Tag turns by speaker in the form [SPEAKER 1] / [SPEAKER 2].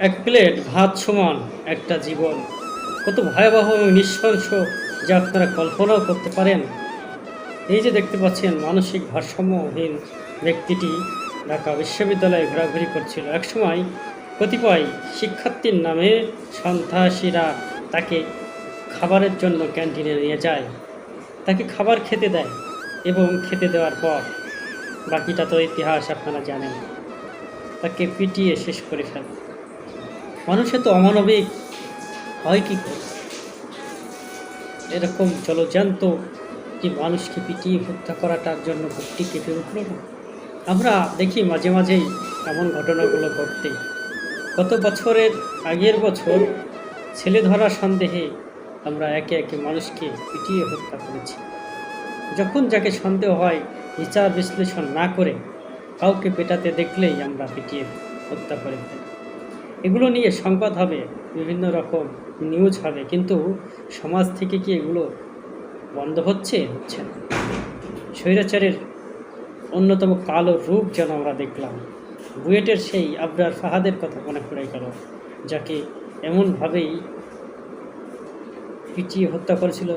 [SPEAKER 1] এক প্লেট ভাত সমান একটা জীবন। কত ভয়াবহ এবং নিঃশংস যা আপনারা কল্পনাও করতে পারেন। এই যে দেখতে পাচ্ছেন, মানসিক ভারসাম্যহীন ব্যক্তিটি ঢাকা বিশ্ববিদ্যালয়ে ঘোরাঘুরি করছিল। একসময় কতিপয় শিক্ষার্থীর নামে সন্ত্রাসীরা তাকে খাবারের জন্য ক্যান্টিনে নিয়ে যায়। তাকে খাবার খেতে দেয় এবং খেতে দেওয়ার পর বাকিটা তো ইতিহাস আপনারা জানেন। তাকে পিটিয়ে শেষ করে ফেলে। মানুষে তো অমানবিক, হয় কি করে? এরকম জলজান্ত কি মানুষকে পিটিয়ে হত্যা করাটার জন্য ভক্তি কেঁপে উঠল না। আমরা দেখি মাঝে মাঝেই এমন ঘটনাগুলো ঘটতে। গত বছরের আগের বছর ছেলে ধরা সন্দেহে আমরা একে একে মানুষকে পিটিয়ে হত্যা করেছি। যখন যাকে সন্দেহ হয়, বিচার বিশ্লেষণ না করে কাউকে পেটাতে দেখলেই আমরা পিটিয়ে হত্যা করে ফেলি। এগুলো নিয়ে সংবাদ হবে, বিভিন্ন রকম নিউজ হবে, কিন্তু সমাজ থেকে কি এগুলো বন্ধ হচ্ছে? হচ্ছে না। স্বৈরাচারের অন্যতম কালো রূপ যেন আমরা দেখলাম। বুয়েটের সেই আবরার ফাহাদের কথা মনে পড়ে গেল, যাকে এমনভাবেই পিটিয়ে হত্যা করেছিল।